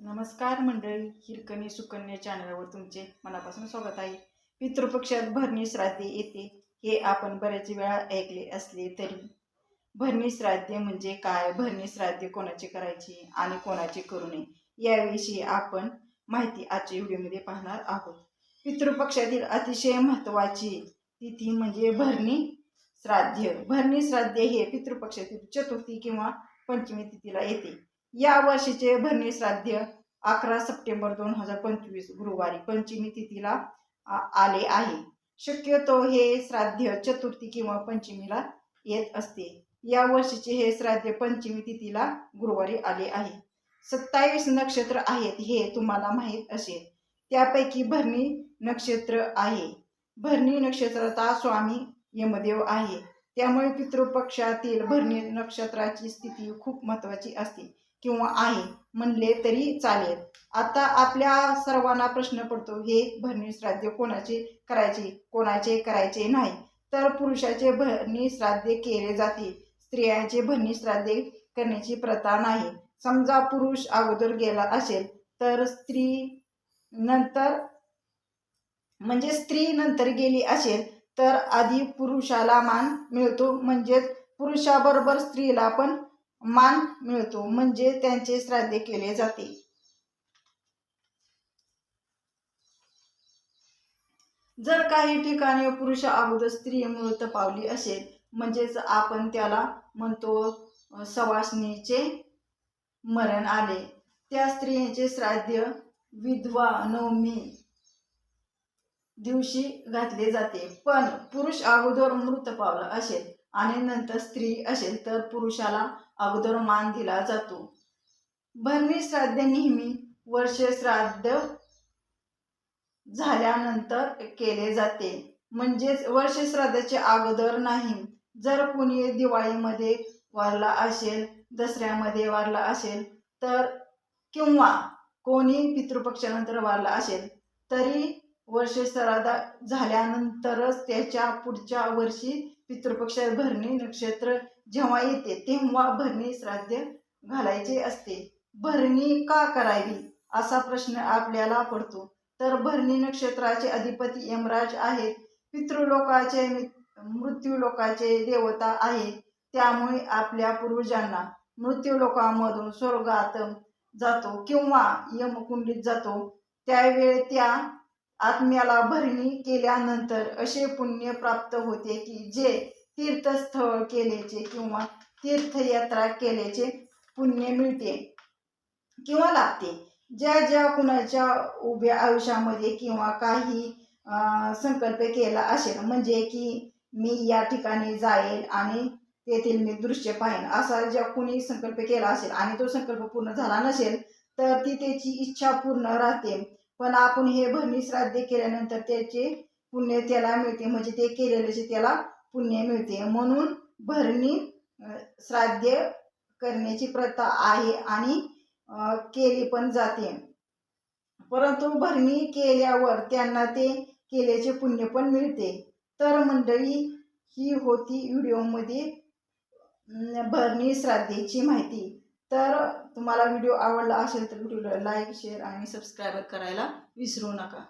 नमस्कार मंडळी हिरकणी सुकन्या चॅनलवर तुमचे मनापासून स्वागत आहे. पितृपक्षात भरणी श्राद्ध येते हे आपण बऱ्याच वेळा ऐकले असले तरी. भरणी श्राद्ध म्हणजे काय? भरणी श्राद्ध कोणाचे करायचे आणि कोणाचे करू नये याविषयी आपण माहिती आजच्या व्हिडिओमध्ये पाहणार आहोत. पितृपक्षातील अतिशय महत्त्वाची तिथी म्हणजे भरणी श्राद्ध. भरणी श्राद्ध हे पितृपक्षातील चतुर्थी किंवा पंचमी तिथीला येते. या वर्षीचे भरणी श्राद्ध अकरा सप्टेंबर दोन हजार पंचवीस गुरुवारी पंचमी तिथीला आले आहे. शक्यतो हे श्राद्ध चतुर्थी किंवा पंचमीला येत असते. या वर्षीचे हे श्राद्ध पंचमी तिथीला गुरुवारी आले आहे. सत्तावीस नक्षत्र आहेत हे तुम्हाला माहीत असेल. त्यापैकी भरणी नक्षत्र आहे. भरणी नक्षत्राचा स्वामी यमदेव आहे. त्यामुळे पितृपक्षातील भरणी नक्षत्राची स्थिती खूप महत्त्वाची असते. किंवा आहे म्हणले तरी चालेल. आता आपल्या सर्वांना प्रश्न पडतो हे भरणी श्राद्ध कोणाचे करायचे कोणाचे करायचे नाही? तर पुरुषाचे भरणी श्राद्ध केले जाते स्त्रियांचे भरणी श्राद्ध करण्याची प्रथा नाही. समजा पुरुष अगोदर गेला असेल तर स्त्री नंतर म्हणजे स्त्री नंतर गेली असेल तर आधी पुरुषाला मान मिळतो. म्हणजेच पुरुषाबरोबर स्त्रीला पण मान मिळतो म्हणजे त्यांचे श्राद्ध केले जाते. जर काही ठिकाणी पुरुष अगोदर स्त्री मृत पावली असेल म्हणजेच आपण त्याला म्हणतो सवासणीचे मरण आले. त्या स्त्रियांचे श्राद्ध विधवा नवमी दिवशी घातले जाते. पण पुरुष अगोदर मृत पावला असेल आणि नंतर स्त्री असेल तर पुरुषाला अगोदर मान दिला जातो. भरणी श्राद्ध नेहमी वर्ष श्राद्ध झाल्यानंतर केले जाते. म्हणजेच वर्ष श्राद्धाचे अगोदर नाही. जर कोणी दिवाळीमध्ये वारला असेल दसऱ्यामध्ये वारला असेल तर किंवा कोणी पितृपक्षानंतर वारला असेल तरी वर्ष श्राद्ध झाल्यानंतरच त्याच्या पुढच्या वर्षी पितृपक्ष भरणी नक्षत्र जेव्हा येते तेव्हा भरणी श्राद्ध घालायचे असते. भरणी का करावी? असा प्रश्न आपल्याला पडतो. तर भरणी नक्षत्राचे अधिपती यमराज आहेत पितृलोकाचे मृत्यूलोकाचे देवता आहेत त्यामुळे आपल्या पूर्वजांना मृत्यूलोकामधून स्वर्गात जातो किंवा यमकुंडीत जातो. त्यावेळी त्या आत्म्याला भरणी केल्यानंतर असे पुण्य प्राप्त होते की जे तीर्थस्थळ केल्याचे किंवा तीर्थयात्रा केल्याचे पुण्य मिळते किंवा लागते ज्या ज्या कुणाच्या उभ्या आयुष्यामध्ये किंवा काही संकल्प केला असेल म्हणजे की मी या ठिकाणी जाईल आणि तेथील मी दृश्य पाहीन असा ज्या कुणी संकल्प केला असेल आणि तो संकल्प पूर्ण झाला नसेल तर ती त्याची इच्छा पूर्ण राहते. पण आपण हे भरणी श्राद्ध केल्यानंतर त्याचे पुण्य त्याला मिळते. म्हणजे ते केलेल्याचे त्याला पुण्य मिळते. म्हणून भरणी श्राद्ध करण्याची प्रथा आहे आणि केली पण जाते. परंतु भरणी केल्यावर त्यांना ते केल्याचे पुण्य पण मिळते. तर मंडळी ही होती व्हिडिओमध्ये भरणी श्राद्धेची माहिती. तर तुम्हाला व्हिडिओ आवडला असेल तर व्हिडिओला लाईक शेअर आणि सबस्क्राईब करायला विसरू नका.